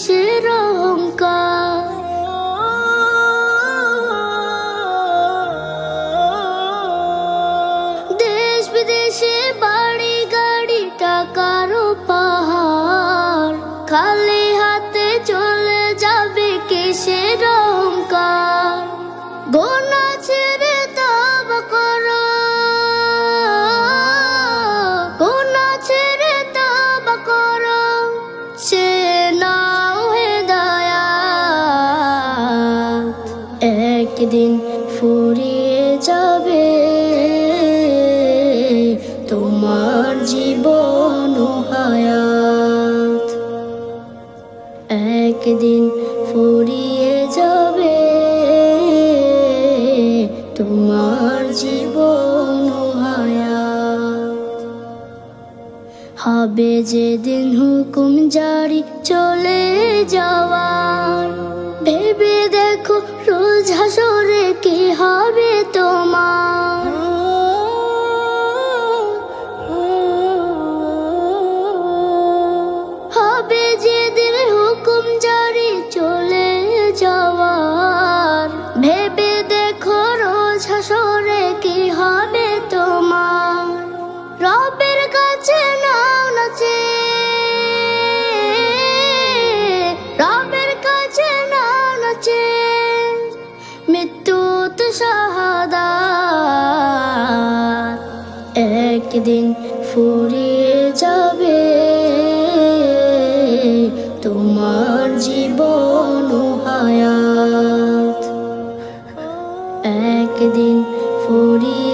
কিসের দেশ বিদেশে বাড়ি গাড়ি টাকারও পাহাড়। খালি একদিন ফুরিয়ে যাবে। তোমার জীবন হায়াত একদিন ফুরিয়ে যাবে। তোমার জীবন হবে যেদিন হুকুম জারি চলে যাওয়ার হবে তোমার। রবের কাছে নাও নাচে। রবের কাছে নাও নাচে। মৃত্যু তো একদিন ফুরিয়ে যাবে। তোমার জীবন হায়াত একদিন ফুরিয়ে